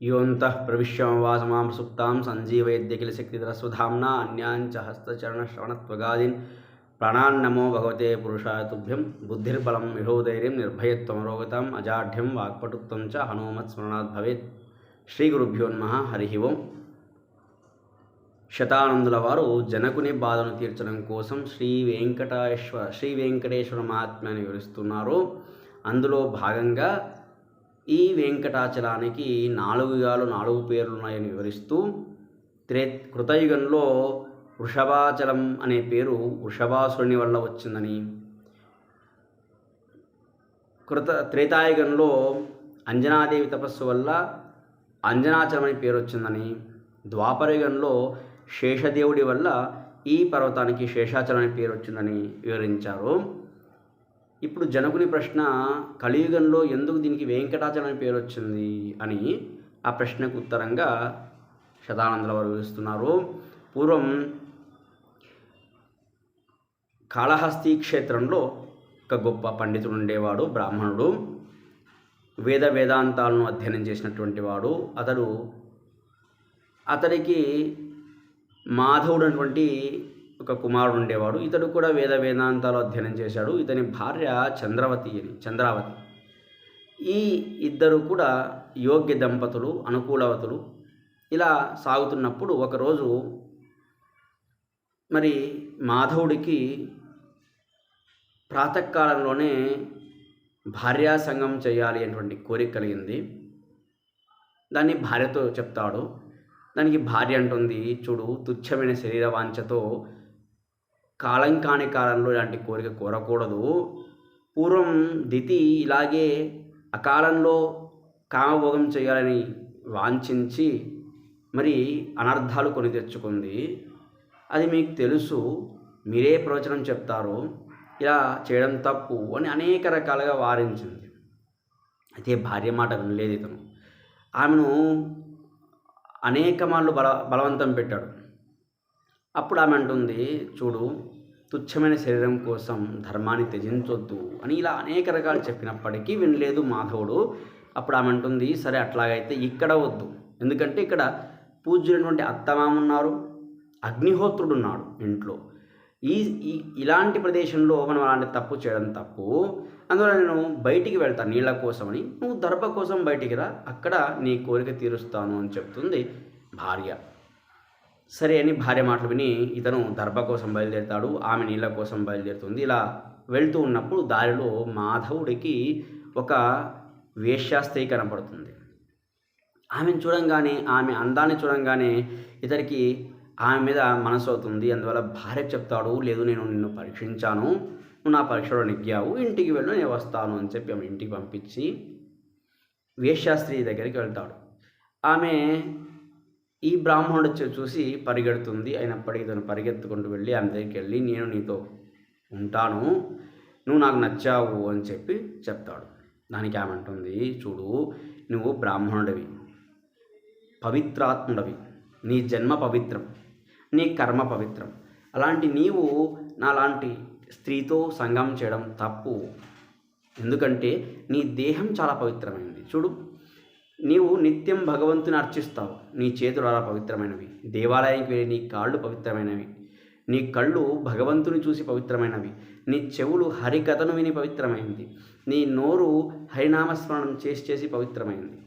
योऽन्तः प्रविश्यमवासमां सुप्तां सञ्जीवयद्यखिलशक्तिधरस्वधाम्ना अन्याञ्च हस्तचरणश्रवणत्वगादीन् प्राणान्नमो भगवते पुरुषाय तुभ्यं बुद्धिर्बलं विहोधैर्यं निर्भयत्वमरोगताम् अजाढ्यं वाक्पटुत्वं च हनुमत्स्मरणात् भवेत् శ్రీగురుభ్యో నమ హరి ఓం శతానందుల వారు జనకుని బాధను తీర్చడం కోసం శ్రీ వెంకటేశ్వర శ్రీ వెంకటేశ్వర మహాత్మ్యాన్ని వివరిస్తున్నారు అందులో భాగంగా ఈ వెంకటాచలానికి నాలుగు యుగాలు నాలుగు పేర్లు ఉన్నాయని వివరిస్తూ త్రే కృతయుగంలో వృషభాచలం అనే పేరు వృషభాసురుని వల్ల వచ్చిందని. కృత త్రేతాయుగంలో అంజనాదేవి తపస్సు వల్ల అంజనాచలం అని పేరు వచ్చిందని. ద్వాపరయుగంలో శేషదేవుడి వల్ల ఈ పర్వతానికి శేషాచలం అనే పేరు వచ్చిందని వివరించారు. ఇప్పుడు జనకుని ప్రశ్న కలియుగంలో ఎందుకు దీనికి వెంకటాచలం అనే పేరు వచ్చింది అని ఆ ప్రశ్నకు ఉత్తరంగా శతానందల వారు వివరిస్తున్నారు. పూర్వం కాళహస్తి క్షేత్రంలో ఒక గొప్ప పండితుడు ఉండేవాడు బ్రాహ్మణుడు. వేద వేదాంతాలను అధ్యయనం చేసినటువంటి వాడు. అతడు అతడికి మాధవుడు అటువంటి ఒక కుమారుడు ఉండేవాడు. ఇతడు కూడా వేద వేదాంతాలు అధ్యయనం చేశాడు. ఇతని భార్య చంద్రవతి అని చంద్రావతి. ఈ ఇద్దరు కూడా యోగ్య దంపతులు అనుకూలవతులు. ఇలా సాగుతున్నప్పుడు ఒకరోజు మరి మాధవుడికి ప్రాతకాలంలోనే భార్యాసంగం చేయాలి అటువంటి కోరిక కలిగింది. దాన్ని భార్యతో చెప్తాడు. దానికి భార్య అంటుంది చూడు తుచ్చమైన శరీర వాంఛతో కాలం కాని కాలంలో ఇలాంటి కోరిక కోరకూడదు. పూర్వం దితి ఇలాగే అకాలంలో కామభోగం చేయాలని వాంఛించి మరి అనర్థాలు కొని తెచ్చుకుంది. అది మీకు తెలుసు. మీరే ప్రవచనం చెప్తారు. ఇలా చేయడం తప్పు అని అనేక రకాలుగా వారించింది. అయితే భార్య మాట వినలేదు ఇతను. ఆమెను అనేక మార్లు బల బలవంతం పెట్టాడు. అప్పుడు ఆమె అంటుంది చూడు తుచ్చమైన శరీరం కోసం ధర్మాన్ని త్యజించొద్దు అని ఇలా అనేక రకాలు చెప్పినప్పటికీ వినలేదు మాధవుడు. అప్పుడు ఆమె అంటుంది సరే అట్లాగైతే ఇక్కడ వద్దు. ఎందుకంటే ఇక్కడ పూజ్యులైనటువంటి అత్తమామ ఉన్నారు అగ్నిహోత్రుడు ఉన్నాడు ఇంట్లో. ఈ ఈ- ఇలాంటి ప్రదేశంలో మనం అలాంటి తప్పు చేయడం తప్పు. అందువల్ల నేను బయటికి వెళ్తాను నీళ్ళ కోసమని. నువ్వు దర్భ కోసం బయటికి రా అక్కడ నీ కోరిక తీరుస్తాను అని చెప్తుంది భార్య. సరే అని భార్య మాటలు విని ఇతను దర్భ కోసం బయలుదేరుతాడు ఆమె నీళ్ళ కోసం బయలుదేరుతుంది ఇలా వెళ్తూ ఉన్నప్పుడు దారిలో మాధవుడికి ఒక వేశ్యా కనపడుతుంది. ఆమెను చూడంగానే ఆమె అందాన్ని చూడంగానే ఇతనికి ఆమె మీద మనసు అవుతుంది. అందువల్ల భార్య చెప్తాడు లేదు నేను నిన్ను పరీక్షించాను. నువ్వు నా పరీక్షలో నెగ్గావు. ఇంటికి వెళ్ళు నేను వస్తాను అని చెప్పి ఆమె ఇంటికి పంపించి వేశ్యాస్త్రి దగ్గరికి వెళ్తాడు. ఆమె ఈ బ్రాహ్మణుడు చూసి పరిగెడుతుంది. అయినప్పటికీ తను పరిగెత్తుకుంటూ వెళ్ళి ఆమె దగ్గరికి వెళ్ళి నేను నీతో ఉంటాను. నువ్వు నాకు నచ్చావు అని చెప్పి చెప్తాడు. దానికి ఆమె అంటుంది చూడు నువ్వు బ్రాహ్మణుడివి పవిత్రాత్ముడవి. నీ జన్మ పవిత్రం నీ కర్మ పవిత్రం. అలాంటి నీవు నాలాంటి స్త్రీతో సంగం చేయడం తప్పు. ఎందుకంటే నీ దేహం చాలా పవిత్రమైనది చూడు నీవు నిత్యం భగవంతుని అర్చిస్తావు. నీ చేతులు అలా పవిత్రమైనవి. దేవాలయానికి వెళ్ళి నీ కాళ్ళు పవిత్రమైనవి. నీ కళ్ళు భగవంతుని చూసి పవిత్రమైనవి. నీ చెవులు హరికథను విని పవిత్రమైంది. నీ నోరు హరినామస్మరణం చేసి చేసి పవిత్రమైంది.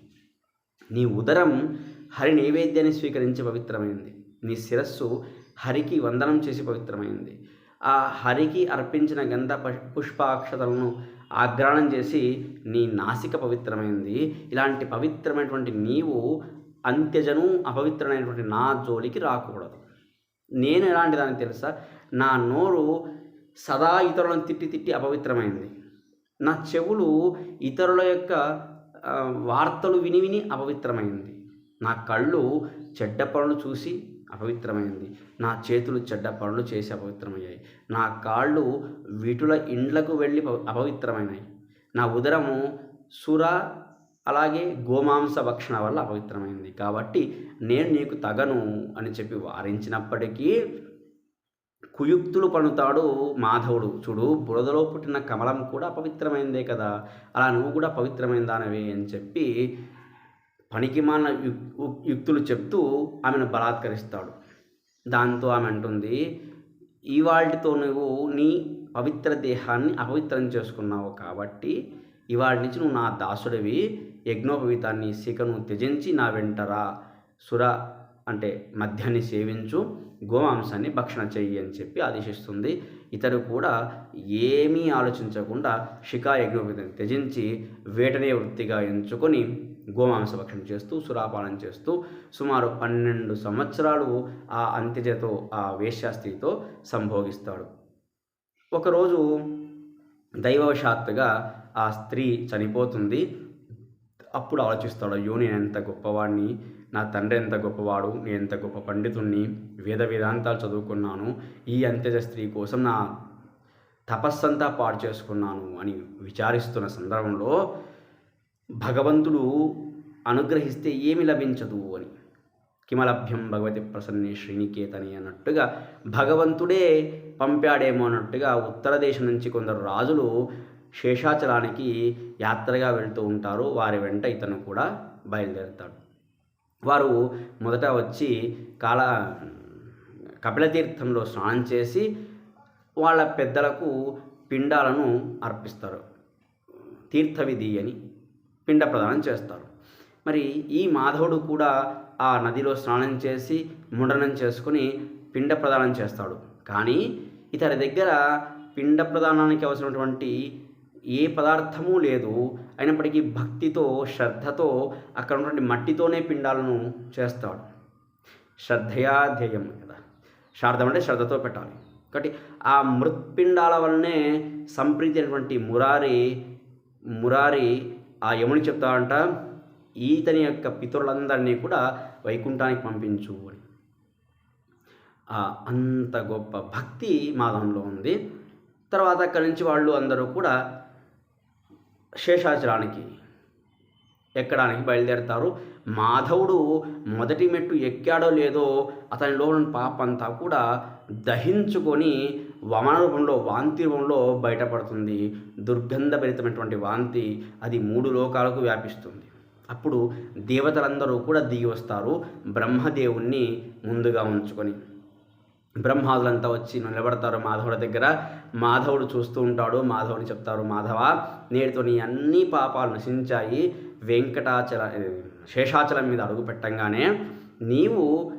నీ ఉదరం హరి నైవేద్యాన్ని స్వీకరించి పవిత్రమైంది. నీ శిరస్సు హరికి వందనం చేసి పవిత్రమైంది. ఆ హరికి అర్పించిన గంధ పుష్పాక్షతలను ఆగ్రాణం చేసి నీ నాసిక పవిత్రమైంది. ఇలాంటి పవిత్రమైనటువంటి నీవు అంత్యజను అపవిత్రమైనటువంటి నా జోలికి రాకూడదు. నేను ఎలాంటి దానికి తెలుసా? నా నోరు సదా ఇతరులను తిట్టి తిట్టి అపవిత్రమైంది. నా చెవులు ఇతరుల యొక్క వార్తలు విని విని అపవిత్రమైంది. నా కళ్ళు చెడ్డ పనులు చూసి అపవిత్రమైంది. నా చేతులు చెడ్డ పనులు చేసి అపవిత్రమయ్యాయి. నా కాళ్ళు వీటుల ఇండ్లకు వెళ్ళి అపవిత్రమైనాయి. నా ఉదరము సుర అలాగే గోమాంస భక్షణ వల్ల అపవిత్రమైంది. కాబట్టి నేను నీకు తగను అని చెప్పి వారించినప్పటికీ కుయుక్తులు పనుతాడు మాధవుడు. చూడు బురదలో పుట్టిన కమలం కూడా పవిత్రమైందే కదా. అలా నువ్వు కూడా పవిత్రమైన దానవే అని చెప్పి పనికిమాల యుక్తులు చెప్తూ ఆమెను బలాత్కరిస్తాడు. దాంతో ఆమె అంటుంది ఇవాళతో నువ్వు నీ పవిత్ర దేహాన్ని అపవిత్రం చేసుకున్నావు కాబట్టి ఇవాళ నుంచి నువ్వు నా దాసుడివి. యజ్ఞోపవీతాన్ని శిఖను త్యజించి నా వెంటరా సుర అంటే మద్యాన్ని సేవించు. గోమాంసాన్ని భక్షణ చెయ్యి అని చెప్పి ఆదేశిస్తుంది. ఇతడు కూడా ఏమీ ఆలోచించకుండా శిఖా యజ్ఞోపవీతాన్ని త్యజించి వేటనే వృత్తిగా ఎంచుకొని గోమాంస భక్షణం చేస్తూ సురాపానం చేస్తూ సుమారు పన్నెండు సంవత్సరాలు ఆ అంత్యజతో ఆ వేశ్యాస్త్రీతో సంభోగిస్తాడు. ఒకరోజు దైవవశాత్తుగా ఆ స్త్రీ చనిపోతుంది. అప్పుడు ఆలోచిస్తాడు అయ్యో నేను ఎంత గొప్పవాడిని నా తండ్రి ఎంత గొప్పవాడు నేను ఎంత గొప్ప పండితుణ్ణి వేద వేదాంతాలు చదువుకున్నాను ఈ అంత్యజ స్త్రీ కోసం నా తపస్సంతా పాడు చేసుకున్నాను అని విచారిస్తున్న సందర్భంలో భగవంతుడు అనుగ్రహిస్తే ఏమి లభించదు అని. కిమలభ్యం భగవతి ప్రసన్నే శ్రీనికేతని అన్నట్టుగా భగవంతుడే పంపాడేమో అన్నట్టుగా ఉత్తర దేశం నుంచి కొందరు రాజులు శేషాచలానికి యాత్రగా వెళ్తూ ఉంటారు. వారి వెంట ఇతను కూడా బయలుదేరుతాడు. వారు మొదట వచ్చి కాల కపిలతీర్థంలో స్నానం చేసి వాళ్ళ పెద్దలకు పిండాలను అర్పిస్తారు. తీర్థవిధి అని. పిండ ప్రదానం చేస్తారు. మరి ఈ మాధవుడు కూడా ఆ నదిలో స్నానం చేసి ముండనం చేసుకుని పిండ ప్రదానం చేస్తాడు. కానీ ఇతని దగ్గర పిండ ప్రదానానికి అవసరమైనటువంటి ఏ పదార్థము లేదు. అయినప్పటికీ భక్తితో శ్రద్ధతో అక్కడ ఉన్నటువంటి మట్టితోనే పిండాలను చేస్తాడు. శ్రద్ధయా ధ్యేయం కదా. శ్రాద్ధం అంటే శ్రద్ధతో పెట్టాలి. కాబట్టి ఆ మృత్పిండాల వల్లనే సంప్రీతి అయినటువంటి మురారి మురారి ఆ యముని చెప్తాడంట ఈతని యొక్క పితరులందరినీ కూడా వైకుంఠానికి పంపించు అని. అంత గొప్ప భక్తి మాధవంలో ఉంది. తర్వాత అక్కడి నుంచి వాళ్ళు అందరూ కూడా శేషాచలానికి ఎక్కడానికి బయలుదేరతారు? మాధవుడు మొదటి మెట్టు ఎక్కాడో లేదో అతనిలో ఉన్న పాపంతా కూడా దహించుకొని వమన రూపంలో వాంతి రూపంలో బయటపడుతుంది. దుర్గంధభరితమైనటువంటి వాంతి అది మూడు లోకాలకు వ్యాపిస్తుంది. అప్పుడు దేవతలందరూ కూడా దిగి వస్తారు. బ్రహ్మదేవుణ్ణి ముందుగా ఉంచుకొని. బ్రహ్మాదులంతా వచ్చి నిలబడతారు మాధవుడి దగ్గర. మాధవుడు చూస్తూ ఉంటాడు మాధవుని చెప్తారు మాధవ నేటితో నీ అన్ని పాపాలు నశించాయి. వెంకటాచల శేషాచలం మీద అడుగు పెట్టంగానే నీవు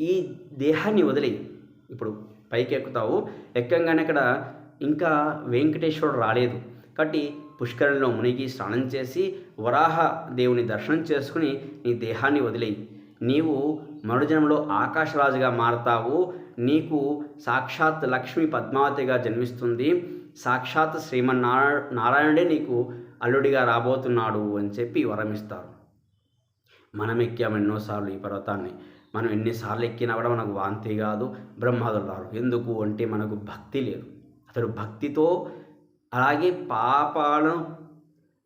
ఈ దేహాన్ని వదిలి ఇప్పుడు పైకి ఎక్కుతావు ఎక్కంగానే అక్కడ ఇంకా వెంకటేశ్వరుడు రాలేదు. కాబట్టి పుష్కరంలో మునిగి స్నానం చేసి వరాహ దేవుని దర్శనం చేసుకుని నీ దేహాన్ని వదిలేయి. నీవు మరుజనంలో ఆకాశరాజుగా మారతావు. నీకు సాక్షాత్ లక్ష్మి పద్మావతిగా జన్మిస్తుంది. సాక్షాత్ శ్రీమన్నారాయణ నారాయణుడే నీకు అల్లుడిగా రాబోతున్నాడు అని చెప్పి వరమిస్తారు. మనం ఎక్కాము ఎన్నోసార్లు ఈ పర్వతాన్ని. మనం ఎన్నిసార్లు ఎక్కినా కూడా మనకు వాంతి కాదు బ్రహ్మాదులు రారు. ఎందుకు అంటే మనకు భక్తి లేదు. అతడు భక్తితో అలాగే పాపాలను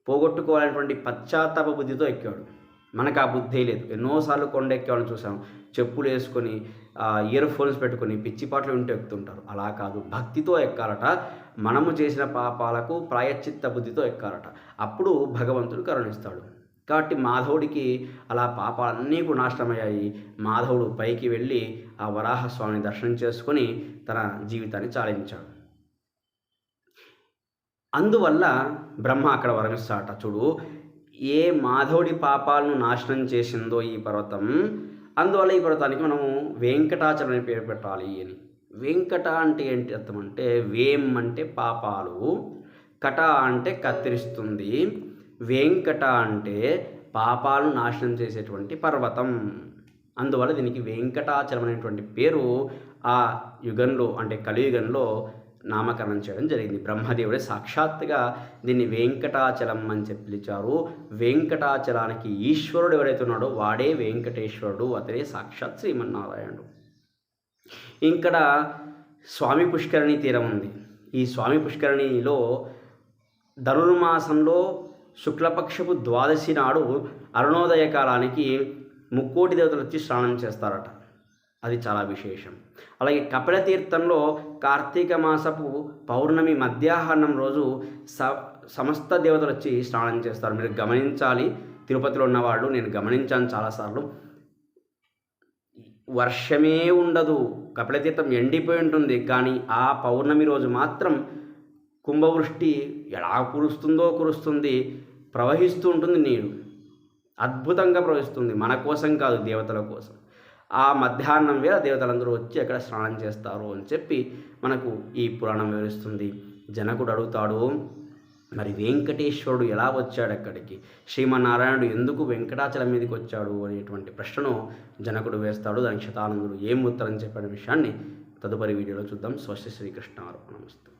పోగొట్టుకోవాలనేటువంటి పశ్చాత్తాప బుద్ధితో ఎక్కాడు. మనకు ఆ బుద్ధి లేదు. ఎన్నోసార్లు కొండెక్కేవాళ్ళని చూసాం చెప్పులు వేసుకొని ఇయర్ ఫోన్స్ పెట్టుకొని పిచ్చిపాట్లు వింటూ ఎక్కుతుంటారు. అలా కాదు. భక్తితో ఎక్కాలట. మనము చేసిన పాపాలకు ప్రాయశ్చిత్త బుద్ధితో ఎక్కాలట. అప్పుడు భగవంతుడు కరుణిస్తాడు. కాబట్టి మాధవుడికి అలా పాపాలన్నీ కూడా నాశనమయ్యాయి. మాధవుడు పైకి వెళ్ళి ఆ వరాహస్వామిని దర్శనం చేసుకొని తన జీవితాన్ని చాలించాడు. అందువల్ల బ్రహ్మ అక్కడ వరమిస్తాడట చూడు. ఏ మాధవుడి పాపాలను నాశనం చేసిందో ఈ పర్వతం. అందువల్ల ఈ పర్వతానికి మనము వెంకటాచలం అని పేరు పెట్టాలి అని. వెంకట అంటే ఏంటి అర్థం అంటే వేం అంటే పాపాలు కట అంటే కత్తిరిస్తుంది. వెంకట అంటే పాపాలను నాశనం చేసేటువంటి పర్వతం. అందువల్ల దీనికి వెంకటాచలం అనేటువంటి పేరు ఆ యుగంలో అంటే కలియుగంలో నామకరణం చేయడం జరిగింది. బ్రహ్మదేవుడే సాక్షాత్తుగా దీన్ని వెంకటాచలం అని చెప్పి పిలిచారు. వెంకటాచలానికి ఈశ్వరుడు ఎవరైతే ఉన్నాడో వాడే వెంకటేశ్వరుడు. అతనే సాక్షాత్ శ్రీమన్నారాయణుడు. ఇక్కడ స్వామి పుష్కరిణి తీరం ఉంది. ఈ స్వామి పుష్కరిణిలో ధనుర్మాసంలో శుక్లపక్షపు ద్వాదశి నాడు అరుణోదయ కాలానికి ముక్కోటి దేవతలు వచ్చి స్నానం చేస్తారట. అది చాలా విశేషం. అలాగే కపిల తీర్థంలో కార్తీక మాసపు పౌర్ణమి మధ్యాహ్నం రోజు స సమస్త దేవతలు వచ్చి స్నానం చేస్తారు. మీరు గమనించాలి తిరుపతిలో ఉన్నవాళ్ళు నేను గమనించాను చాలాసార్లు. వర్షమే ఉండదు కపిలతీర్థం ఎండిపోయి ఉంటుంది కానీ ఆ పౌర్ణమి రోజు మాత్రం కుంభవృష్టి ఎలా కురుస్తుందో కురుస్తుంది ప్రవహిస్తూ ఉంటుంది నీరు. అద్భుతంగా ప్రవహిస్తుంది మన కోసం కాదు దేవతల కోసం. ఆ మధ్యాహ్నం వేళ దేవతలందరూ వచ్చి అక్కడ స్నానం చేస్తారు అని చెప్పి మనకు ఈ పురాణం వివరిస్తుంది. జనకుడు అడుగుతాడు మరి వెంకటేశ్వరుడు ఎలా వచ్చాడు అక్కడికి? శ్రీమన్నారాయణుడు ఎందుకు వెంకటాచలం మీదకి వచ్చాడు? అనేటువంటి ప్రశ్నను జనకుడు వేస్తాడు. దానికి శతానందుడు ఏం ఉత్తరం చెప్పిన విషయాన్ని తదుపరి వీడియోలో చూద్దాం. స్వస్తి శ్రీకృష్ణ నమస్తే